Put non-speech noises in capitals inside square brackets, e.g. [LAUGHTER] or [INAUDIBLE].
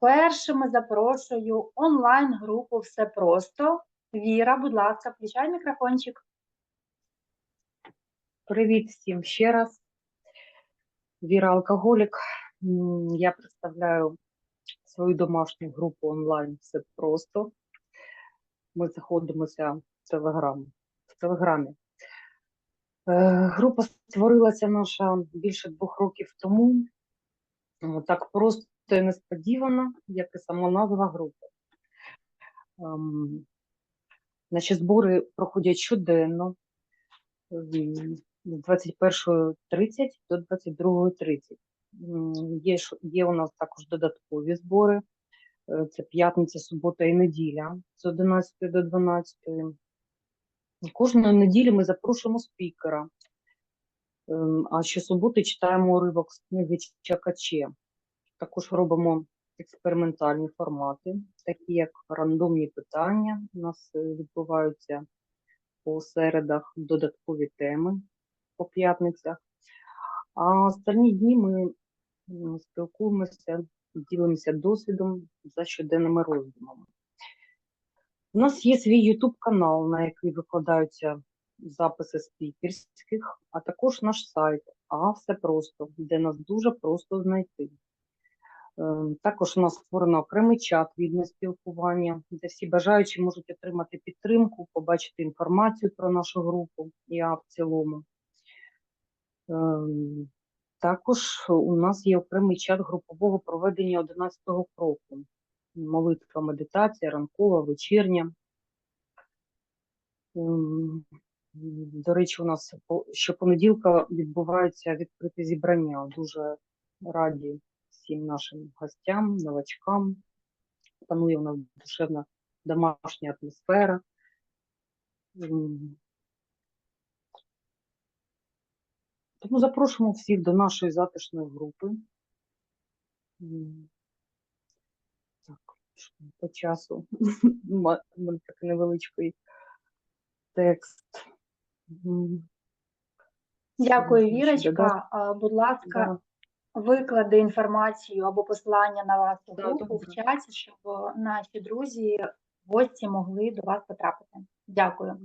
Першими запрошую онлайн-групу Все просто. Віра, будь ласка, включай мікрофончик. Привіт всім ще раз. Віра Алкоголік. Я представляю свою домашню групу онлайн Все просто. Ми знаходимося в Телеграм. В Телеграмі. Е, Група створилася наша більше двох років тому. Так просто і несподівано, як і сама назва групи. Ем, Наші збори проходять щоденно з 21.30 до 22.30. Є, є у нас також додаткові збори. Е, Це п'ятниця, субота і неділя з 11 до 12. Кожної неділі ми запрошуємо спікера. Ем, А щосуботи читаємо уривок з книги Чакаче. Також робимо експериментальні формати, такі як рандомні питання. У нас е, відбуваються по середах додаткові теми по п'ятницях. А останні дні ми спілкуємося, ділимося досвідом за щоденними роздумами. У нас є свій YouTube канал, на який викладаються записи спікерських, а також наш сайт, а все просто, де нас дуже просто знайти. Ем, Також у нас створено окремий чат вільне спілкування, де всі бажаючі можуть отримати підтримку, побачити інформацію про нашу групу я в цілому. Ем, Також у нас є окремий чат групового проведення 11-го кроку. Молитва, медитація, ранкова, вечірня. Ем, До речі, у нас щопонеділка відбуваються відкриті зібрання. Дуже раді всім нашим гостям, новачкам. Панує у нас душевна домашня атмосфера. Тому запрошуємо всіх до нашої затишної групи. Так, по часу. [LAUGHS] У мене такий невеличкий текст. Дякую? Вірочка. Будь ласка, Виклади інформацію або посилання на вас у групу в чаті, щоб наші друзі, гості могли до вас потрапити. Дякую.